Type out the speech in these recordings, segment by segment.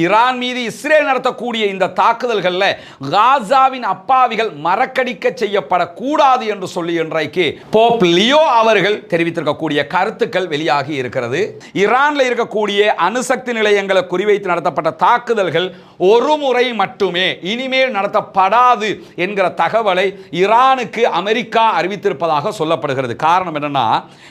Iran மீது Israel நடத்தக்கூடிய இந்த தாக்குதல்களில் காசாவின் அப்பாவிகள் மறக்கடிக்க செய்யப்படக்கூடாது என்று சொல்லி இன்றைக்கு போப் லியோ அவர்கள் தெரிவித்திருக்கக்கூடிய கருத்துக்கள் வெளியாகி இருக்கிறது. ஈரானில் இருக்கக்கூடிய அணுசக்தி நிலையங்களை குறிவைத்து நடத்தப்பட்ட தாக்குதல்கள் ஒரு முறை மட்டுமே இனிமேல் நடத்தப்படாது என்கிற தகவலை ஈரானுக்கு அமெரிக்கா அறிவித்திருப்பதாக சொல்லப்படுகிறது. காரணம் என்னன்னா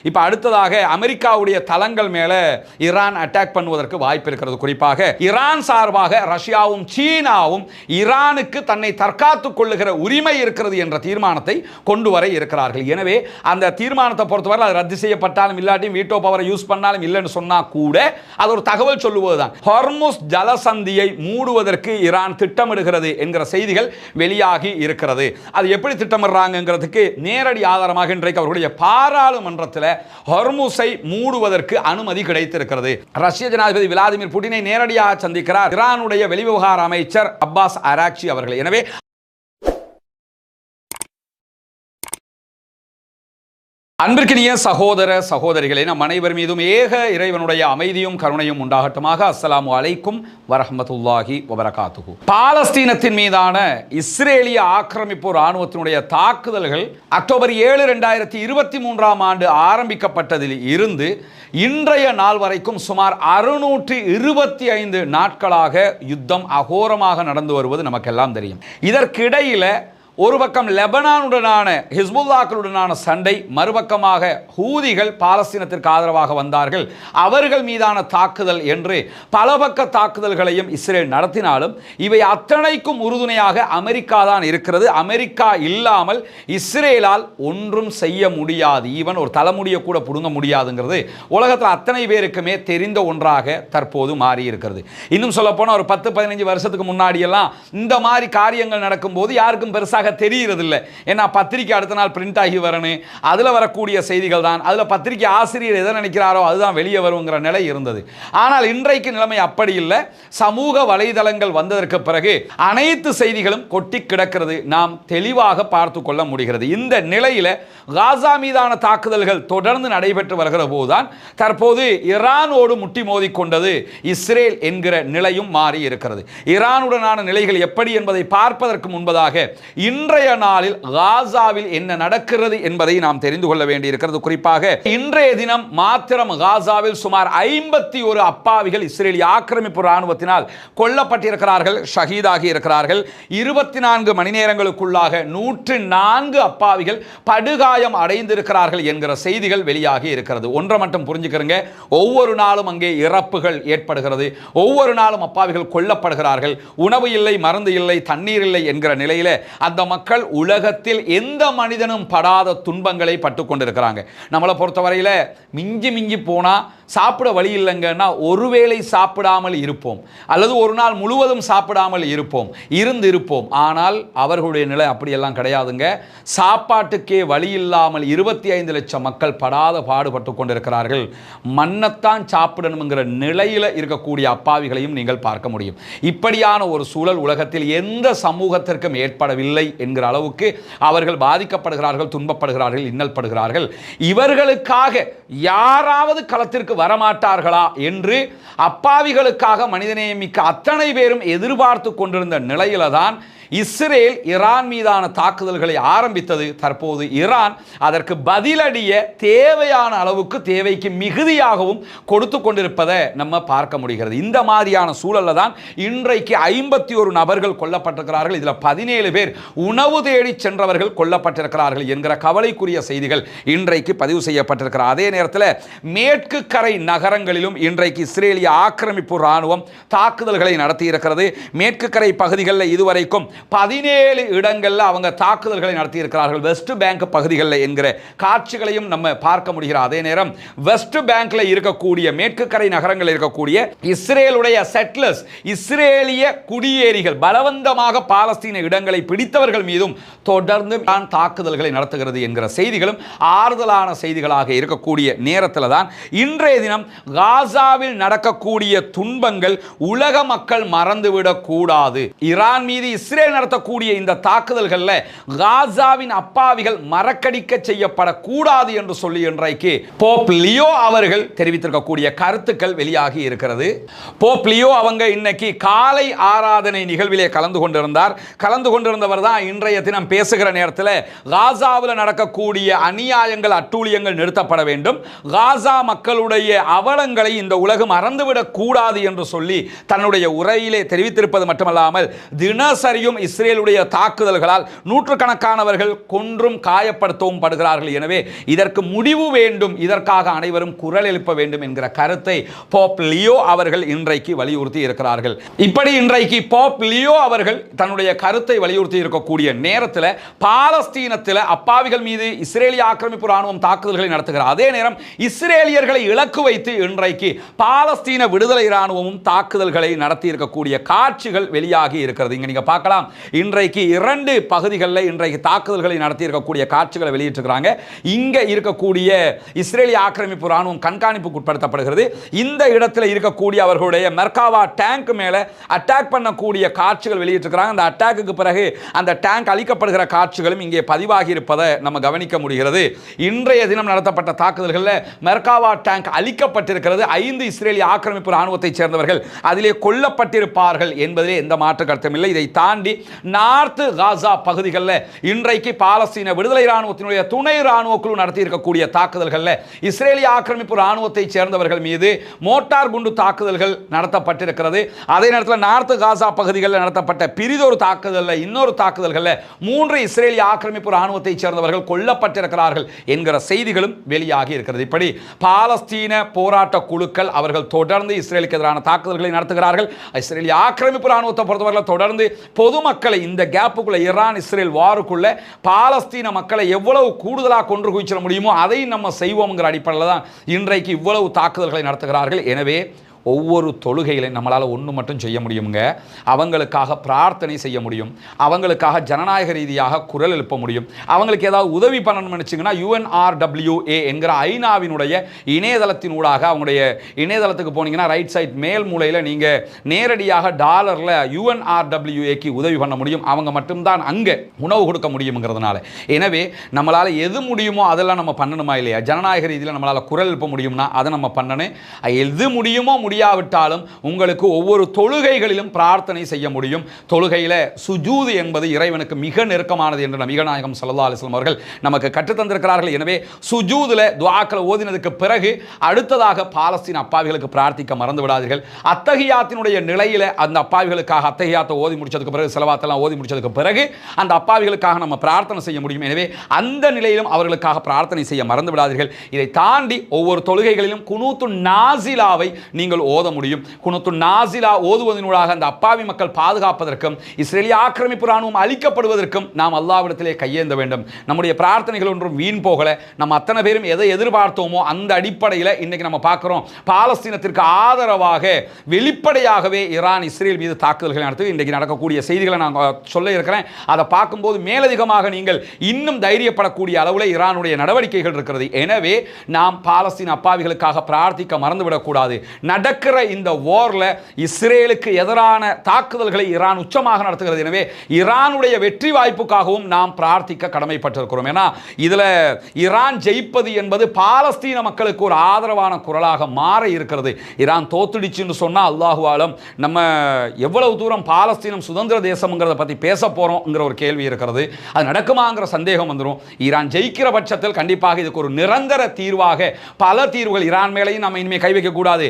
இப்போ அடுத்ததாக அமெரிக்காவுடைய தளங்கள் மேலே ஈரான் அட்டாக் பண்ணுவதற்கு வாய்ப்பு இருக்கிறது. குறிப்பாக ஈரான் ஈரான் சார்பாக ரஷ்யாவும் சீனாவும் ஈரானுக்கு தன்னை தற்காத்துக் கொள்ளுகிற உரிமை இருக்கிறது என்ற தீர்மானத்தை கொண்டு வர இருக்கிறார்கள். எனவே அந்த தீர்மானத்தை பொறுத்தவரை அது ரத்து செய்யப்பட்டாலும் இல்லாட்டியும் வீட்டோ பவரை யூஸ் பண்ணாலும் இல்லைன்னு சொன்னா கூட அது ஒரு தகவல் சொல்லுவதுதான். ஹார்முஸ் ஜலசந்தியை மூடுவதற்கு ஈரான் திட்டமிடுகிறது என்கிற செய்திகள் வெளியாகி இருக்கிறது. அது எப்படி திட்டமிடுறாங்கிறதுக்கு நேரடி ஆதாரமாக இன்றைக்கு அவர்களுடைய பாராளுமன்றத்தில் ஹொர்முஸை மூடுவதற்கு அனுமதி கிடைத்திருக்கிறது. ரஷ்ய ஜனாதிபதி விளாடிமிர் புட்டினை நேரடியாக சந்தி சந்திக்கிறார் ஈரானுடைய வெளிவிவகார அமைச்சர் அப்பாஸ் அராக்சி அவர்கள். எனவே அன்பிற்கினிய சகோதர சகோதரிகளே நம் அனைவர் மீதும் ஏக இறைவனுடைய அமைதியும் கருணையும் உண்டாகட்டுமாக. அஸ்ஸலாமு அலைக்கும் வரஹமத்துல்லாஹி வபரகாத்துகு பாலஸ்தீனத்தின் மீதான இஸ்ரேலிய ஆக்கிரமிப்பு இராணுவத்தினுடைய தாக்குதல்கள் அக்டோபர் ஏழு ரெண்டாயிரத்தி இருபத்தி மூன்றாம் ஆண்டு ஆரம்பிக்கப்பட்டதில் இருந்து இன்றைய நாள் வரைக்கும் சுமார் அறுநூற்றி இருபத்தி ஐந்து நாட்களாக யுத்தம் அகோரமாக நடந்து வருவது நமக்கெல்லாம் தெரியும். இதற்கிடையில் ஒரு பக்கம் லெபனானுடனான ஹிஸ்புல்லாக்களுடனான சண்டை மறுபக்கமாக ஹூதிகள் பாலஸ்தீனத்திற்கு ஆதரவாக வந்தார்கள். அவர்கள் மீதான தாக்குதல் என்று பல பக்க தாக்குதல்களையும் இஸ்ரேல் நடத்தினாலும் இவை அத்தனைக்கும் உறுதுணையாக அமெரிக்கா தான் இருக்கிறது. அமெரிக்கா இல்லாமல் இஸ்ரேலால் ஒன்றும் செய்ய முடியாது. ஈவன் ஒரு தலைமுடியை கூட பிடுங்க முடியாதுங்கிறது உலகத்தில் அத்தனை பேருக்குமே தெரிந்த ஒன்றாக தற்போது மாறி இருக்கிறது இன்னும் சொல்லப்போனால் ஒரு பத்து பதினஞ்சு வருஷத்துக்கு முன்னாடியெல்லாம் இந்த மாதிரி காரியங்கள் நடக்கும்போது யாருக்கும் பெருசாக தெரியறதில்லை. ஏன்னா பத்திரிக்கை அடுத்த நாள் பிரிண்ட் ஆகி வரணும். அதில் வரக்கூடிய செய்திகள் தான். அதில் பத்திரிக்கை ஆசிரியர் எதை நினைக்கிறாரோ அதுதான் வெளியே வருங்கிற நிலை இருந்தது. ஆனால் இன்றைக்கு நிலைமை அப்படி இல்லை. சமூக வலைதளங்கள் வந்ததற்கு பிறகு அனைத்து செய்திகளும் கொட்டி கிடக்கிறது. நாம் தெளிவாக பார்த்து கொள்ள முடிகிறது. இந்த நிலையில் காசா மீதான தாக்குதல்கள் தொடர்ந்து நடைபெற்று வருகிற போதுதான் தற்போது ஈரானோடு முட்டி மோதிக்கொண்டது இஸ்ரேல் என்கிற நிலையும் மாறி இருக்கிறது. ஈரானுடனான நிலைகள் எப்படி என்பதை பார்ப்பதற்கு முன்பதாக இன்றைய நாளில் காசாவில் என்ன நடக்கிறது என்பதை நாம் தெரிந்து கொள்ள வேண்டியிருக்கிறது. குறிப்பாக இன்றைய தினம் மாத்திரம் காசாவில் சுமார் ஐம்பத்தி ஒரு அப்பாவிகள் இஸ்ரேலிய ஆக்கிரமிப்பு ராணுவத்தினால் கொல்லப்பட்டிருக்கிறார்கள் ஷஹீதாகி இருக்கிறார்கள். இருபத்தி நான்கு மணி நேரங்களுக்குள்ளாக நூற்று நான்கு அப்பாவிகள் படுகாயம் அடைந்திருக்கிறார்கள் என்கிற செய்திகள் வெளியாகி இருக்கிறது. ஒன்றை மட்டும் புரிஞ்சுக்கிறங்க. ஒவ்வொரு நாளும் அங்கே இறப்புகள் ஏற்படுகிறது. ஒவ்வொரு நாளும் அப்பாவிகள் கொல்லப்படுகிறார்கள். உணவு இல்லை மருந்து இல்லை தண்ணீர் இல்லை என்கிற நிலையில அந்த மக்கள் உலகத்தில் எந்த மனிதனும் படாத துன்பங்களை பட்டு கொண்டிருக்கிறாங்க நம்மளை பொறுத்தவரையில மிஞ்சி மிஞ்சி போனா சாப்பிட வழி இல்லைங்கன்னா ஒருவேளை சாப்பிடாமல் இருப்போம். அல்லது ஒரு நாள் முழுவதும் சாப்பிடாமல் இருப்போம். இருந்து இருப்போம் ஆனால் அவர்களுடைய நிலை அப்படியெல்லாம் கிடையாதுங்க. சாப்பாட்டுக்கே வழி இல்லாமல் இருபத்தி ஐந்து லட்சம் மக்கள் படாத பாடுபட்டு கொண்டிருக்கிறார்கள். மண்ணத்தான் சாப்பிடணுங்கிற நிலையில் இருக்கக்கூடிய அப்பாவிகளையும் நீங்கள் பார்க்க முடியும். இப்படியான ஒரு சூழல் உலகத்தில் எந்த சமூகத்திற்கும் ஏற்படவில்லை. என்கிற அளவுக்கு அவர்கள் பாதிக்கப்படுகிறார்கள் துன்பப்படுகிறார்கள் இன்னல்படுகிறார்கள். இவர்களுக்காக யாராவது களத்திற்கு வரமாட்டார்களா என்று அப்பாவிகளுக்காக மனிதநேயமிக்க அத்தனை பேரும் எதிர்பார்த்து கொண்டிருந்த நிலையில தான் இஸ்ரேல் ஈரான் மீதான தாக்குதல்களை ஆரம்பித்தது. தற்போது ஈரான் அதற்கு பதிலடிய தேவையான அளவுக்கு தேவைக்கு மிகுதியாகவும் கொடுத்து கொண்டிருப்பதை நம்ம பார்க்க முடிகிறது. இந்த மாதிரியான சூழல்ல தான் இன்றைக்கு ஐம்பத்தி ஒரு நபர்கள் கொல்லப்பட்டிருக்கிறார்கள். இதில் பதினேழு பேர் உணவு தேடி சென்றவர்கள் கொல்லப்பட்டிருக்கிறார்கள் என்கிற கவலைக்குரிய செய்திகள் இன்றைக்கு பதிவு செய்யப்பட்டிருக்கிற அதே நேரத்தில் மேற்கு கரை நகரங்களிலும் இன்றைக்கு இஸ்ரேலிய ஆக்கிரமிப்பு ராணுவம் தாக்குதல்களை நடத்தியிருக்கிறது. மேற்கு கரை பகுதிகளில் இதுவரைக்கும் பதினேழு இடங்களில் அவங்க தாக்குதல்களை நடத்தியிருக்கிறார்கள். வெஸ்ட் பேங்க் பகுதிகளில் என்கிற காட்சிகளையும் நம்ம பார்க்க முடிகிறோம் அதே நேரம் வெஸ்ட் பேங்க்ல இருக்கக்கூடிய மேற்கு கரை நகரங்களில் இருக்கக்கூடிய இஸ்ரேலுடைய செட்லர்ஸ் இஸ்ரேலிய குடியேறிகள் பலவந்தமாக பாலஸ்தீன இடங்களை பிடித்தவர்கள் மீதும் தொடர்ந்து தாக்குதல்களை நடத்துகிறது என்கிற செய்திகளும் ஆறுதலான செய்திகளாக இருக்கக்கூடிய நேரத்தில் தான் இன்றைய தினம் காசாவில் நடக்கக்கூடிய துன்பங்கள் உலக மக்கள் மறந்துவிடக்கூடாது. ஈரான் மீது இஸ்ரேல் நடத்தக்கூடிய இந்த தாக்குதல்களில் காசாவின் அப்பாவிகள் மறக்கடிக்க செய்யப்படக்கூடாது என்று சொல்லி இன்றைக்கு போப் லியோ அவர்கள் தெரிவித்திருக்கக்கூடிய கருத்துக்கள் வெளியாகி இருக்கிறது. போப் லியோ அவங்க இன்னைக்கு காலை ஆராதனை நிகழ்விலே கலந்து கொண்டிருந்தார். கலந்து கொண்டிருந்தவர் தான் இன்றைய தினம் பேசுகிற நேரத்தில் காசாவில் நடக்கக்கூடிய அநியாயங்கள் அட்டூழியங்கள் நிறுத்தப்பட வேண்டும். காசா மக்களுடைய அவலங்களை இந்த உலகம் மறந்துவிடக் கூடாது என்று சொல்லி தன்னுடைய உரையிலே தெரிவித்திருப்பது மட்டுமல்லாமல் தினசரியும் இஸ்ரேலுடைய தாக்குதல்களால் நூற்றுக்கணக்கானவர்கள் கொன்றும் காயப்படுத்தவும் படுகிறார்கள். எனவே இதற்கு முடிவு வேண்டும். இதற்காக அனைவரும் குரல் எழுப்ப வேண்டும் என்கிற கருத்தை போப் லியோ அவர்கள் இன்றைக்கு வலியுறுத்தி இருக்கிறார்கள். இப்படி இன்றைக்கு போப் லியோ அவர்கள் தன்னுடைய கருத்தை வலியுறுத்தி இருக்கக்கூடிய நேரத்தில் பாலஸ்தீனத்தில் அப்பாவிகள் மீது இஸ்ரேலிய ஆக்கிரமிப்பு ராணுவம் தாக்குதல்களை நடத்துகிறார் அதே நேரம் இஸ்ரேலியர்களை இலக்கு வைத்து இன்றைக்கு பாலஸ்தீன விடுதலை ராணுவமும் தாக்குதல்களை நடத்தி இருக்கக்கூடிய காட்சிகள் வெளியாகி இருக்கிறது. இங்க நீங்க பார்க்கலாம். இன்றைக்கு இரண்டு பகுதிகளில் இன்றைக்கு தாக்குதல்களை நடத்தி இருக்கக்கூடிய காட்சிகளை வெளியிட்டிருக்கிறாங்க. இங்கே இருக்கக்கூடிய இஸ்ரேலிய ஆக்கிரமிப்பு ராணுவம் கண்காணிப்புக்கு உட்படுத்தப்படுகிறது. இந்த இடத்துல இருக்கக்கூடிய அவர்களுடைய மெர்காவா டேங்க் மேலே அட்டாக் பண்ணக்கூடிய காட்சிகள் வெளியிட்டிருக்கிறாங்க. அந்த அட்டாக்குக்கு பிறகு அந்த டேங்க் அழிக்கப்படுகிற காட்சிகளும் இங்கே பதிவாகி இருப்பதை நம்ம கவனிக்க முடிகிறது. இன்றைய தினம் நடத்தப்பட்ட தாக்குதல்களில் மெர்காவா டேங்க் அழிக்கப்பட்டிருக்கிறது. ஐந்து இஸ்ரேலிய ஆக்கிரமிப்பு ராணுவத்தைச் சேர்ந்தவர்கள் அதிலே கொல்லப்பட்டிருப்பார்கள் என்பதிலே எந்த மாற்று கருத்தும் இல்லை. இதை தாண்டி நார்த் காசா பகுதிகளில் இன்றைக்கு பாலஸ்தீன விடுதலை இராணுவத்தினுடைய துணை இராணுவ குழு நடத்தி இருக்கக்கூடிய தாக்குதல்களில் இஸ்ரேலிய ஆக்கிரமிப்பு இராணுவத்தைச் சேர்ந்தவர்கள் மீது மோட்டார் குண்டு தாக்குதல்கள் நடத்தப்பட்டிருக்கிறது. அதே நேரத்தில் நார்த்து காசா பகுதிகளில் நடத்தப்பட்ட பிரிதொரு தாக்குதலில் இன்னொரு தாக்குதல்களில் மூன்று இஸ்ரேலிய ஆக்கிரமிப்பு இராணுவத்தைச் சேர்ந்தவர்கள் கொல்லப்பட்டிருக்கிறார்கள் என்கிற செய்திகளும் வெளியாகி இருக்கிறது. இப்படி பாலஸ்தீன போராட்ட குழுக்கள் அவர்கள் தொடர்ந்து இஸ்ரேலுக்கு எதிரான தாக்குதல்களை நடத்துகிறார்கள். இஸ்ரேலிய ஆக்கிரமிப்பு இராணுவத்தை பொறுத்தவரை தொடர்ந்து பொது பொதுமக்களை இந்த கேப்புக்குள்ள ஈரான் இஸ்ரேல் வாருக்குள்ள பாலஸ்தீன மக்களை எவ்வளவு கூடுதலாக கொன்று குவிச்சிட முடியுமோ அதையும் நம்ம செய்வோம்ங்கிற அடிப்படையில் தான் இன்றைக்கு இவ்வளவு தாக்குதல்களை நடத்துகிறார்கள். எனவே ஒவ்வொரு தொழுகையிலையும் நம்மளால் ஒன்று மட்டும் செய்ய முடியுங்க அவங்களுக்காக பிரார்த்தனை செய்ய முடியும். அவங்களுக்காக ஜனநாயக ரீதியாக குரல் எழுப்ப முடியும். அவங்களுக்கு ஏதாவது உதவி பண்ணணும்னு நினச்சிங்கன்னா யுஎன்ஆர்டபிள்யூஏ என்கிற ஐநாவினுடைய இணையதளத்தின் ஊடாக அவங்களுடைய இணையதளத்துக்கு போனீங்கன்னா ரைட் சைட் மேல் மூலையில் நீங்கள் நேரடியாக டாலரில் யுஎன்ஆர்டபிள்யூஏக்கு உதவி பண்ண முடியும். அவங்க மட்டும்தான் அங்கே உணவு கொடுக்க முடியுங்கிறதுனால எனவே நம்மளால் எது முடியுமோ அதெல்லாம் நம்ம பண்ணணுமா இல்லையா? ஜனநாயக ரீதியில் நம்மளால் குரல் எழுப்ப முடியும்னா அதை நம்ம பண்ணணும். எது முடியுமோ. முடியாவிட்டாலும் உங்களுக்கு ஒவ்வொரு தொழுகைகளிலும் பிரார்த்தனை செய்ய முடியும். தொழுகையில் சுஜூது என்பது இறைவனுக்கு மிக நெருக்கமானது என்று நபிகள் சல்லா அலிஸ்லாம் அவர்கள் நமக்கு கற்றுத்தந்திருக்கிறார்கள் எனவே சுஜூதில் துவாக்களை ஓதினதுக்கு பிறகு அடுத்ததாக பாலஸ்தீன் அப்பாவிகளுக்கு பிரார்த்திக்க மறந்து விடாதீர்கள். அத்தகையாத்தினுடைய நிலையில் அந்த அப்பாவிகளுக்காக அத்தகையாத்தை ஓதி முடிச்சதுக்கு பிறகு செலவாத்தெல்லாம் ஓதி முடிச்சதுக்கு பிறகு அந்த அப்பாவிகளுக்காக நம்ம பிரார்த்தனை செய்ய முடியும். எனவே அந்த நிலையிலும் அவர்களுக்காக பிரார்த்தனை செய்ய மறந்து விடாதீர்கள். இதை தாண்டி ஒவ்வொரு தொழுகைகளிலும் குனூத்து நாசிலாவை நீங்கள் ஓத முடியும். குணத்து நாசிலா ஓதுவதனூடாக அந்த அப்பாவி மக்கள் பாதுகாப்பதற்கும் இஸ்ரேலிய ஆக்கிரமிப்பு ராணுவம் அழிக்கப்படுவதற்கும் நாம் அல்லாவிடத்திலே கையேந்த வேண்டும். நம்முடைய பிரார்த்தனைகள் ஒன்றும் வீண் போகல. நம்ம அத்தனை பேரும் எதை எதிர்பார்த்தோமோ அந்த அடிப்படையில் இன்னைக்கு நம்ம பார்க்குறோம். பாலஸ்தீனத்திற்கு ஆதரவாக வெளிப்படையாகவே ஈரான் இஸ்ரேல் மீது தாக்குதல்கள் நடத்தி இன்றைக்கு நடக்கக்கூடிய செய்திகளை நான் சொல்ல இருக்கிறேன். அதை பார்க்கும்போது மேலதிகமாக நீங்கள் இன்னும் தைரியப்படக்கூடிய அளவில் ஈரானுடைய நடவடிக்கைகள் இருக்கிறது. எனவே நாம் பாலஸ்தீன் அப்பாவிகளுக்காக பிரார்த்திக்க மறந்துவிடக்கூடாது. நட நடக்கிற இந்த வார்ல இஸ்ரேலுக்கு எதிரான தாக்குதல்களை ஈரான் உச்சமாக நடத்துகிறது. எனவே ஈரானுடைய வெற்றி வாய்ப்புக்காகவும் நாம் பிரார்த்திக்க கடமைப்பட்டிருக்கிறோம். ஏன்னா இதுல ஈரான் ஜெயிப்பது என்பது பாலஸ்தீன மக்களுக்கு ஒரு ஆதரவான குரலாக மாற இருக்கிறது. ஈரான் தோத்துடிச்சுன்னு சொன்னா அல்லாஹு ஆலம் நம்ம எவ்வளவு தூரம் பாலஸ்தீனம் சுதந்திர தேசம்ங்கிறத பத்தி பேச போறோம்ங்கிற ஒரு கேள்வி இருக்கிறது. அது நடக்குமாங்கிற சந்தேகம் வந்துடும் ஈரான் ஜெயிக்கிற பட்சத்தில் கண்டிப்பாக இதுக்கு ஒரு நிரந்தர தீர்வாக பல தீர்வுகள் ஈரான் மேலையும் நம்ம இனிமேல் கை வைக்கக்கூடாது. கூடாது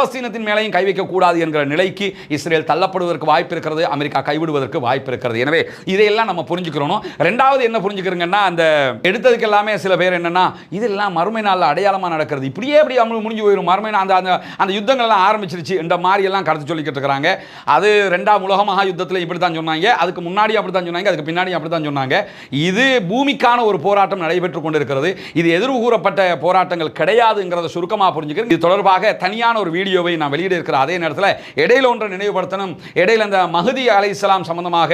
பாலஸ்தீனத்தின் மேலையும் கை வைக்கக்கூடாது என்கிற நிலைக்கு இஸ்ரேல் தள்ளப்படுவதற்கு வாய்ப்பு இருக்கிறது அமெரிக்கா கைவிடுவதற்கு வாய்ப்பு இருக்கிறது. எனவே இதையெல்லாம் நம்ம புரிஞ்சுக்கிறோம் ரெண்டாவது என்ன புரிஞ்சுக்கிறோங்கன்னா அந்த எடுத்ததுக்கு எல்லாமே சில பேர் என்னன்னா இதெல்லாம் மறுமை நாளில் அடையாளமாக நடக்கிறது. இப்படியே அப்படி அவங்களுக்கு முடிஞ்சு போயிடும் மறுமை அந்த அந்த அந்த யுத்தங்கள் எல்லாம் ஆரம்பிச்சிருச்சு இந்த மாதிரி எல்லாம் கருத்து சொல்லிக்கிட்டு இருக்கிறாங்க. அது ரெண்டாம் உலக மகா யுத்தத்தில் இப்படி தான் சொன்னாங்க. அதுக்கு முன்னாடி அப்படி தான் சொன்னாங்க. அதுக்கு பின்னாடி அப்படி தான் சொன்னாங்க. இது பூமிக்கான ஒரு போராட்டம் நடைபெற்று கொண்டிருக்கிறது. இது எதிர்வு கூறப்பட்ட போராட்டங்கள் கிடையாதுங்கிறத சுருக்கமாக புரிஞ்சுக்கிறேன். இது தொடர்பாக தனியான ஒரு வீடியோ வீடியோவை நான் வெளியிட இருக்கிற அதே நேரத்தில் இடையில ஒன்றை நினைவுபடுத்தணும். இடையில அந்த மஹதி அலை இஸ்லாம் சம்பந்தமாக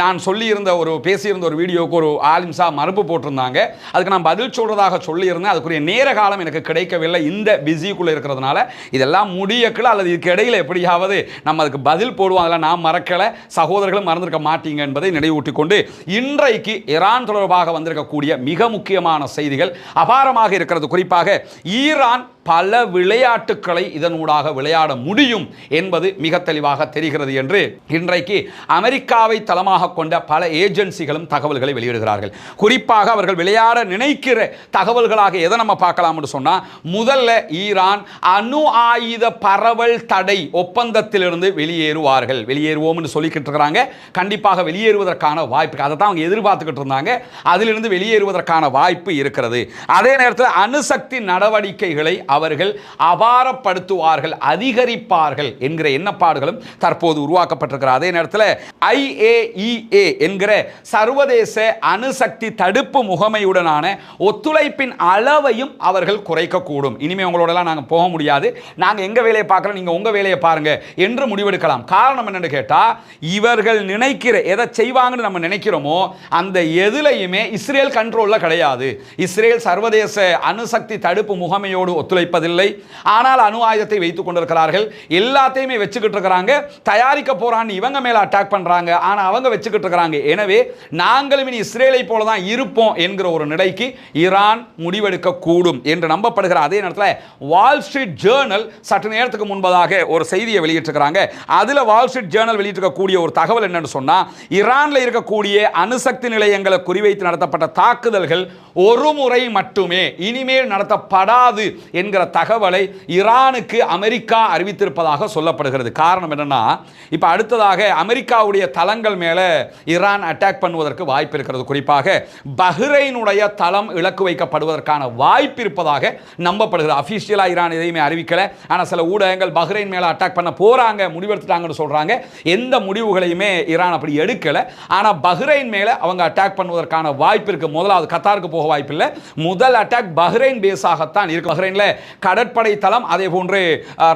நான் சொல்லியிருந்த ஒரு பேசியிருந்த ஒரு வீடியோவுக்கு ஒரு ஆலிம்சா மறுப்பு போட்டிருந்தாங்க. அதுக்கு நான் பதில் சொல்றதாக சொல்லியிருந்தேன். அதுக்குரிய நேர காலம் எனக்கு கிடைக்கவில்லை. இந்த பிஸிக்குள்ளே இருக்கிறதுனால இதெல்லாம் முடியக்கல அல்லது இதுக்கு இடையில எப்படியாவது நம்ம அதுக்கு பதில் போடுவோம். அதெல்லாம் நான் மறக்கலை. சகோதரர்களும் மறந்திருக்க மாட்டீங்க என்பதை நினைவூட்டிக் கொண்டு இன்றைக்கு ஈரான் தொடர்பாக வந்திருக்கக்கூடிய மிக முக்கியமான செய்திகள் அபாரமாக இருக்கிறது. குறிப்பாக ஈரான் பல விளையாட்டுக்களை இதனூடாக விளையாட முடியும் என்பது மிக தெளிவாக தெரிகிறது என்று இன்றைக்கு அமெரிக்காவை தளமாக கொண்ட பல ஏஜென்சிகளும் தகவல்களை வெளியிடுகிறார்கள். குறிப்பாக அவர்கள் விளையாட நினைக்கிற தகவல்களாக எதை நம்ம பார்க்கலாம்னு சொன்னால் முதல்ல ஈரான் அணு ஆயுத பரவல் தடை ஒப்பந்தத்திலிருந்து வெளியேறுவார்கள். வெளியேறுவோம்னு சொல்லிக்கிட்டு இருக்கிறாங்க. கண்டிப்பாக வெளியேறுவதற்கான வாய்ப்பு அதை தான் அவங்க எதிர்பார்த்துக்கிட்டு இருந்தாங்க. அதிலிருந்து வெளியேறுவதற்கான வாய்ப்பு இருக்கிறது. அதே நேரத்தில் அணுசக்தி நடவடிக்கைகளை அவர்கள் அபாரப்படுத்துவார்கள் அதிகரிப்பார்கள் என்கிற எண்ணப்பாடுகளும் தற்போது உருவாக்கப்பட்டிருக்கிற அதே நேரத்தில் ஐஏஇஏ என்கிற சர்வதேச அணுசக்தி தடுப்பு முகமையுடனான ஒத்துழைப்பின் அளவையும் அவர்கள் குறைக்கக்கூடும். இனிமேல் உங்களோடலாம் நாங்கள் போக முடியாது. நாங்கள் எங்க வேலையை பார்க்குறோம் நீங்கள் உங்க வேலையை பாருங்க என்று முடிவெடுக்கலாம். காரணம் என்னன்னு கேட்டால் இவர்கள் நினைக்கிற எதை செய்வாங்கன்னு நம்ம நினைக்கிறோமோ அந்த எதுலையுமே இஸ்ரேல் கண்ட்ரோலில் கிடையாது. இஸ்ரேல் சர்வதேச அணுசக்தி தடுப்பு முகமையோடு ஒத்துழைப்பு வைப்பதில்லை. ஆனால் அணு ஆயுதத்தை வைத்துக் கொண்டிருக்கிறார்கள். எல்லாத்தையுமே வச்சுக்கிட்டு இருக்கிறாங்க. தயாரிக்க போறான்னு இவங்க மேல அட்டாக் பண்றாங்க. ஆனால் அவங்க வச்சுக்கிட்டு இருக்கிறாங்க. எனவே நாங்களும் இனி இஸ்ரேலை போல தான் இருப்போம் என்கிற ஒரு நிலைக்கு ஈரான் முடிவெடுக்க கூடும் என்று நம்பப்படுகிற அதே நேரத்தில் வால் ஸ்ட்ரீட் ஜேர்னல் சற்று நேரத்துக்கு முன்பதாக ஒரு செய்தியை வெளியிட்டிருக்கிறாங்க. அதுல வால் ஸ்ட்ரீட் ஜேர்னல் வெளியிட்டிருக்கக்கூடிய ஒரு தகவல் என்னன்னு சொன்னா ஈரானில் இருக்கக்கூடிய அணுசக்தி நிலையங்களை குறிவைத்து நடத்தப்பட்ட தாக்குதல்கள் ஒரு முறை மட்டுமே. இனிமேல் நடத்தப்படாது என்கிற தகவலை ஈரானுக்கு அமெரிக்கா அறிவித்திருப்பதாக சொல்லப்படுகிறது. காரணம் என்னன்னா இப்போ அடுத்ததாக அமெரிக்காவுடைய தளங்கள் மேலே ஈரான் அட்டாக் பண்ணுவதற்கு வாய்ப்பு இருக்கிறது. குறிப்பாக பஹ்ரைனுடைய தளம் இலக்கு வைக்கப்படுவதற்கான வாய்ப்பு இருப்பதாக நம்பப்படுகிறது. அஃபிஷியலாக ஈரான் எதையுமே அறிவிக்கலை. ஆனால் சில ஊடகங்கள் பஹ்ரைன் மேலே அட்டாக் பண்ண போறாங்க முடிவெடுத்துட்டாங்கன்னு சொல்கிறாங்க எந்த முடிவுகளையுமே ஈரான் அப்படி எடுக்கலை. ஆனால் பஹ்ரைன் மேலே அவங்க அட்டாக் பண்ணுவதற்கான வாய்ப்பு இருக்குது முதலாவது கத்தாருக்கு போக வாய்ப்பு இல்லை முதல் அட்டாக் பஹ்ரைன் பேஸாகத்தான் இருக்கு. பஹ்ரைனில் கடற்படை தளம் அதே போன்று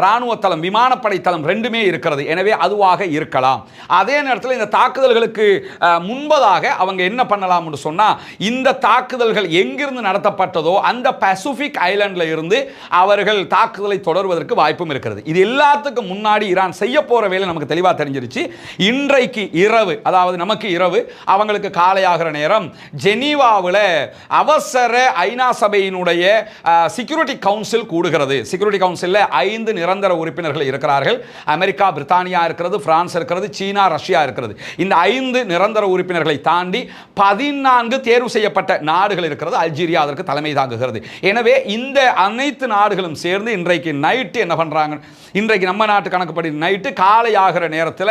இராணுவ ராணுவ தளம் விமானப்படை தளம் ரெண்டுமே இருக்கிறது. எனவே அதுவாக இருக்கலாம். அதே நேரத்தில் இந்த தாக்குதல்களுக்கு முன்பதாக அவங்க என்ன பண்ணலாம்னு சொன்னா இந்த தாக்குதல்கள் எங்கிருந்து நடத்தப்பட்டதோ அந்த பசிபிக் ஐலாண்டில் இருந்து அவர்கள் தாக்குதலை தொடர்வதற்கு வாய்ப்பும் இருக்கிறது. இது எல்லாத்துக்கும் முன்னாடி ஈரான் செய்ய போற வேலை நமக்கு தெளிவாக தெரிஞ்சிருச்சு. இன்றைக்கு இரவு அதாவது நமக்கு இரவு அவங்களுக்கு காலையாகிற நேரம் ஜெனீவாவில் அவசர ஐநா சபையினுடைய செக்யூரிட்டி கவுன்சில் கூடுகிறது. செக்யூரிட்டி கவுன்சிலில் ஐந்து நிரந்தர உறுப்பினர்கள் இருக்கிறார்கள். அமெரிக்கா பிரித்தானியா இருக்கிறது பிரான்ஸ் இருக்கிறது சீனா ரஷ்யா இருக்கிறது. இந்த ஐந்து நிரந்தர உறுப்பினர்களை தாண்டி பதினான்கு தேர்வு செய்யப்பட்ட நாடுகள் இருக்கிறது. அல்ஜீரியா அதற்கு தலைமை தாங்குகிறது. எனவே இந்த அனைத்து நாடுகளும் சேர்ந்து இன்றைக்கு நைட்டு என்ன பண்றாங்க? இன்றைக்கு நம்ம நாட்டு கணக்குப்படி நைட்டு காலை ஆகிற நேரத்தில்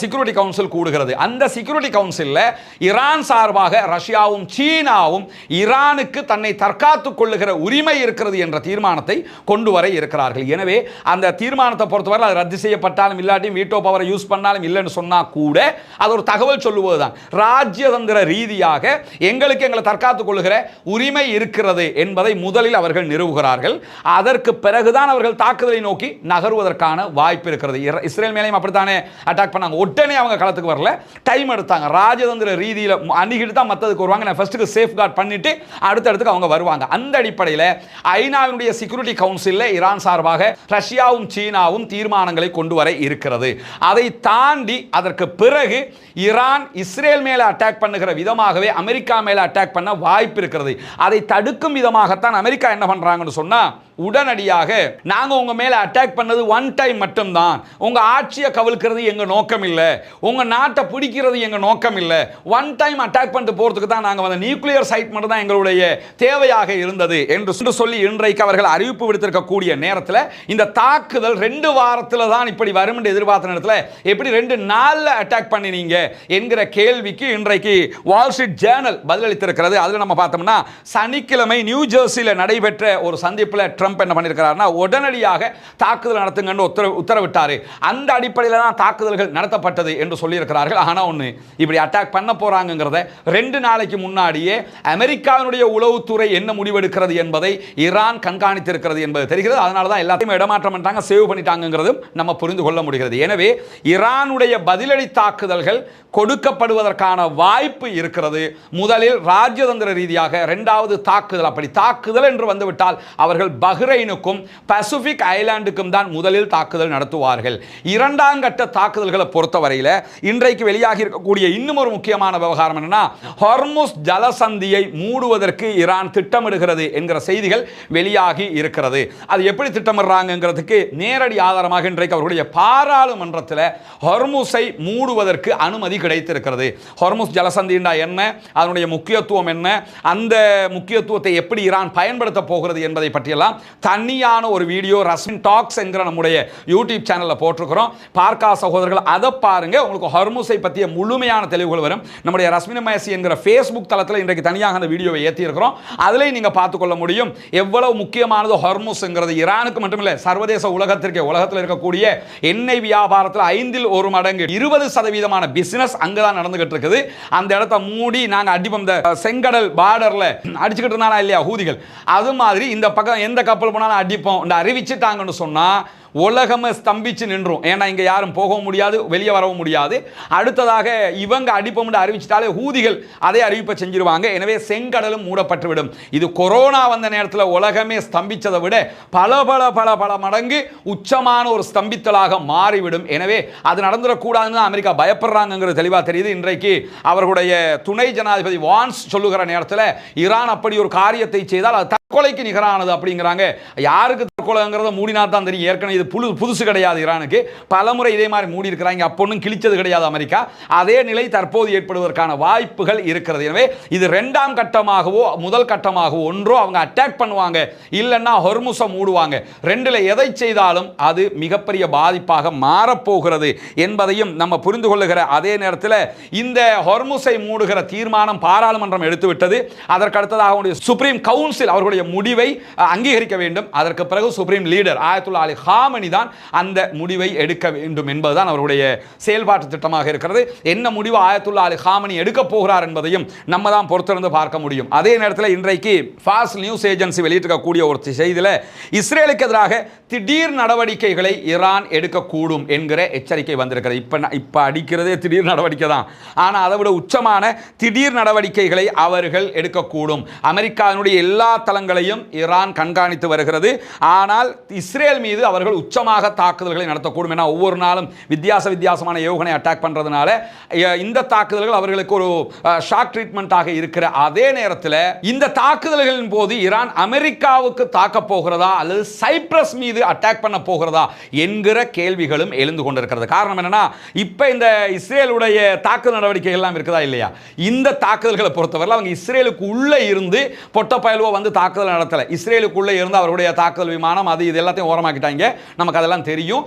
செக்யூரிட்டி கவுன்சில் கூடுகிறது. அந்த செக்யூரிட்டி கவுன்சிலில் ஈரான் சார்பாக ரஷ்யாவும் சீனாவும் ஈரானுக்கு தன்னை தற்காத்துக் கொள்ளுகிற உரிமை இருக்கிறது என்ற தீர்மானத்தை கொண்டு வர இருக்கிறார்கள். எனவே அந்த தீர்மானத்தை பொறுத்தவரை அது ரத்து செய்யப்பட்டாலும் இல்லாட்டியும் வீட்டோ பவரை யூஸ் பண்ணாலும் இல்லைன்னு சொன்னா கூட அது ஒரு தகவல் சொல்லுவதுதான். ராஜ்யதந்திர ரீதியாக எங்களுக்கு எங்களை தற்காத்துக் கொள்ளுகிற உரிமை இருக்கிறது என்பதை முதலில் அவர்கள் நிறுவுகிறார்கள். அதற்கு பிறகுதான் அவர்கள் தாக்குதலை நோக்கி நகர் நகருவதற்கான வாய்ப்பு இருக்கிறது. இஸ்ரேல் மேலேயும் அப்படித்தானே அட்டாக் பண்ணாங்க. உடனே அவங்க களத்துக்கு வரல. டைம் எடுத்தாங்க. ராஜதந்திர ரீதியில் அணுகிட்டு தான் மற்றதுக்கு வருவாங்க. நான் ஃபர்ஸ்ட்டுக்கு சேஃப் கார்டு பண்ணிட்டு அடுத்தடுத்துக்கு அவங்க வருவாங்க. அந்த அடிப்படையில் ஐநாவினுடைய செக்யூரிட்டி கவுன்சிலில் ஈரான் சார்பாக ரஷ்யாவும் சீனாவும் தீர்மானங்களை கொண்டு வர இருக்கிறது. அதை தாண்டி அதற்கு பிறகு ஈரான் இஸ்ரேல் மேலே அட்டாக் பண்ணுகிற விதமாகவே அமெரிக்கா மேலே அட்டாக் பண்ண வாய்ப்பு இருக்கிறது. அதை தடுக்கும் விதமாகத்தான் அமெரிக்கா என்ன பண்ணுறாங்கன்னு சொன்னால் உடனடியாக நாங்கள் உங்கள் மேலே அட்டாக் பண்ணது ஒன் டைம் மட்டும்தான். உங்கள் ஆட்சியை கவிழ்க்கிறது எங்கள் நோக்கம் இல்லை. உங்கள் நாட்டை பிடிக்கிறது எங்கள் நோக்கம் இல்லை. ஒன் டைம் அட்டாக் பண்ணிட்டு போகிறதுக்கு தான் நாங்கள் வந்து நியூக்ளியர் சைட் மட்டும் தான் எங்களுடைய தேவையாக இருந்தது என்று சொல்லி- சொல்லி இன்றைக்கு அவர்கள் அறிவிப்பு விடுத்திருக்கக்கூடிய நேரத்தில் இந்த தாக்குதல் ரெண்டு வாரத்தில் தான் இப்படி வரும் என்று எதிர்பார்த்த நேரத்தில் எப்படி ரெண்டு நாளில் அட்டாக் பண்ணினீங்க என்கிற கேள்விக்கு இன்றைக்கு வால் ஸ்ட்ரீட் ஜேர்னல் பதிலளித்திருக்கிறது. அதில் நம்ம பார்த்தோம்னா சனிக்கிழமை நியூ ஜெர்சியில் நடைபெற்ற ஒரு சந்திப்பில் ட்ரம்ப் என்ன பண்ணியிருக்கிறாருன்னா உடனடியாக தாக்குதல் நடத்துங்கன்னு உத்தரவு உத்தரவிட்டாரு. அந்த அடிப்படையில் தான் தாக்குதல்கள் நடத்தப்பட்டது என்று சொல்லியிருக்கிறார்கள். ஆனால் ஒன்று இப்படி அட்டாக் பண்ண போறாங்கங்கிறத ரெண்டு நாளைக்கு முன்னாடியே அமெரிக்காவினுடைய உளவுத்துறை என்ன முடிவெடுக்கிறது என்பதை ஈரான் கண்காணித்திருக்கிறது என்பது தெரிகிறது. அதனால தான் எல்லாத்தையும் இடமாற்றம் பண்ணிட்டாங்க சேவ் பண்ணிட்டாங்கிறதும் நம்ம புரிந்து கொள்ள முடிகிறது. எனவே ஈரானுடைய பதிலடி தாக்குதல்கள் கொடுக்கப்படுவதற்கான வாய்ப்பு இருக்கிறது. முதலில் ராஜதந்திர ரீதியாக இரண்டாவது தாக்குதல். அப்படி தாக்குதல் என்று வந்துவிட்டால் அவர்கள் பஹ்ரைனுக்கும் பசிபிக் ஐலாண்டுக்கும் தான் முதலில் தாக்குதல் நடத்துவார்கள். இரண்டாம் கட்ட தாக்குதல்களை பொறுத்தவரையில் இன்றைக்கு வெளியாகி இருக்கக்கூடிய இன்னும் ஒரு முக்கியமான விவகாரம் என்னன்னா ஹொர்முஸ் ஜலசந்தியை மூடுவதற்கு ஈரான் திட்டமிடுகிறது என்கிற செய்திகள் வெளியாகி இருக்கிறது. அது எப்படி திட்டமிடுறாங்கிறதுக்கு நேரடி ஆதாரமாக இன்றைக்கு அவர்களுடைய பாராளுமன்றத்தில் ஹொர்முஸை மூடுவதற்கு அனுமதி கிடைத்திருக்கிறது. ஹொர்முஸ் ஜலசந்திண்டா என்ன? அதனுடைய முக்கியத்துவம் என்ன? அந்த முக்கியத்துவத்தை எப்படி ஈரான் பயன்படுத்த போகிறது என்பதை பற்றியெல்லாம் தனியான ஒரு வீடியோ ரஸ்மின் டாக்ஸ் என்கிற நம்முடைய யூடியூப் சேனலில் போட்டிருக்கிறோம். பார்க்கா சகோதரர்கள் அதை பாருங்க. உங்களுக்கு ஹொர்முஸை பற்றிய முழுமையான தெளிவுகள் வரும். நம்முடைய ரஸ்மின மயசி என்கிற ஃபேஸ்புக் தளத்தில் இன்றைக்கு தனியாக அந்த வீடியோவை ஏற்றியிருக்கிறோம் அதிலையும் நீங்கள் பார்த்துக்கொள்ள முடியும். எவ்வளவு முக்கியமானது ஹர்முஸ்ங்கிறது. ஈரானுக்கு மட்டுமில்லை சர்வதேச உலகத்திற்கு உலகத்தில் இருக்கக்கூடிய எண்ணெய் வியாபாரத்தில் ஐந்தில் ஒரு மடங்கு இருபது சதவீதமான பிசினஸ் அங்கே தான் நடந்துகிட்டு இருக்குது அந்த இடத்த மூடி நாங்கள் அடிப்போம் இந்த செங்கடல் பார்டரில் அடிச்சுக்கிட்டு இருந்தானா இல்லையா ஹூதிகள்? அது மாதிரி இந்த பக்கம் எந்த கப்பல் போனாலும் அடிப்போம். இந்த அறிவிச்சிட்டாங்கன்னு சொன்னால் உலகமே ஸ்தம்பிச்சு நின்றும். ஏன்னா இங்கே யாரும் போகவும் முடியாது வெளியே வரவும் முடியாது. அடுத்ததாக இவங்க அடிப்போம்னு அறிவிச்சிட்டாலே ஹூதிகள் அதே அறிவிப்பை செஞ்சிருவாங்க. எனவே செங்கடலும் மூடப்பட்டுவிடும். இது கொரோனா வந்த நேரத்தில் உலகமே ஸ்தம்பித்ததை விட பல பல பல பல மடங்கு உச்சமான ஒரு ஸ்தம்பித்தலாக மாறிவிடும். எனவே அது நடந்துடக்கூடாதுன்னு தான் அமெரிக்கா பயப்படுறாங்கிறது தெளிவாக தெரியுது. இன்றைக்கு அவர்களுடைய துணை ஜனாதிபதி வான்ஸ் சொல்லுகிற நேரத்தில் ஈரான் அப்படி ஒரு காரியத்தை செய்தால் அது தற்கொலைக்கு நிகரானது அப்படிங்கிறாங்க. யாருக்கு தற்கொலைங்கிறத மூடினா தான் தெரியும். ஏற்கனவே இது புது புதுசு கிடையாது ஈரானுக்கு. பலமுறை இதே மாதிரி மூடி இருக்கிறாங்க அப்பொன்னும் கிழிச்சது கிடையாது அமெரிக்கா. அதே நிலை தற்போது ஏற்படுவதற்கான வாய்ப்புகள் இருக்கிறது. எனவே இது ரெண்டாம் கட்டமாகவோ முதல் கட்டமாகவோ ஒன்றோ அவங்க அட்டாக் பண்ணுவாங்க. இல்லைன்னா ஹொர்முசை மூடுவாங்க. ரெண்டில் எதை செய்தாலும் அது மிகப்பெரிய பாதிப்பாக மாறப்போகிறது என்பதையும் நம்ம புரிந்து கொள்ளுகிற அதே நேரத்தில் இந்த ஹொர்முசை மூடுகிற தீர்மானம் பாராளுமன்றம் எடுத்துவிட்டது. அதற்கடுத்ததாக சுப்ரீம் கவுன்சில் அவர்களுடைய அவருடைய முடிவை அங்கீகரிக்க வேண்டும். அதற்கு பிறகு supreme leader Ayatollah Ali Khamenei தான் அந்த முடிவை எடுக்க வேண்டும் என்பதுதான் அவருடைய செயல்பாட்டு திட்டமாக இருக்கிறது. என்ன முடிவு ஆயத்துல்லா அலி ஹாமனி எடுக்கப் போகிறார் என்பதையும் நம்ம தான் பொறுத்திருந்து பார்க்க முடியும். அதே நேரத்தில் இன்றைக்கு ஃபாஸ்ட் நியூஸ் ஏஜென்சி வெளியிட்டிருக்கக்கூடிய ஒரு செய்தியில் இஸ்ரேலுக்கு எதிராக திடீர் நடவடிக்கைகளை ஈரான் எடுக்கக்கூடும் என்கிற எச்சரிக்கை வந்திருக்கிறது. இப்போ இப்போ அடிக்கிறதே திடீர் நடவடிக்கை தான். ஆனால் அதை விட உச்சமான திடீர் நடவடிக்கைகளை அவர்கள் எடுக்கக்கூடும். அமெரிக்காவினுடைய எல்லா தளங்களையும் ஈரான் கண்காணித்து வருகிறது. ஆனால் இஸ்ரேல் மீது அவர்கள் உச்சமாக தாக்குதல்களை நடத்தக்கூடும் என ஒவ்வொரு நாளும் வித்தியாச வித்தியாசமான ஏவுகணை அட்டாக் பண்ணுறதுனால இந்த தாக்குதல்கள் அவர்களுக்கு ஒரு ஷாக் ட்ரீட்மெண்ட்டாக இருக்கிற அதே நேரத்தில் இந்த தாக்குதல்களின் போது ஈரான் அமெரிக்காவுக்கு தாக்க போகிறதா அல்லது சைப்ரஸ் மீது அட்டாக் பண்ண போகிறதா என்கிற கேள்விகளும் எழுந்து கொண்டிருக்கிறது. காரணம் என்னன்னா இப்போ இந்த இஸ்ரேலுடைய தாக்குதல் நடவடிக்கைகள் எல்லாம் இருக்குதா இல்லையா? இந்த தாக்குதல்களை பொறுத்தவரை அவங்க இஸ்ரேலுக்கு உள்ளே இருந்து பொட்ட பயலுவோ வந்து தாக்குதல் நடத்தலை. இஸ்ரேலுக்குள்ளே இருந்து அவருடைய தாக்குதல் விமானம் அது இது எல்லாத்தையும் ஓரமாக்கிட்டாங்க. நமக்கு அதெல்லாம் தெரியும்.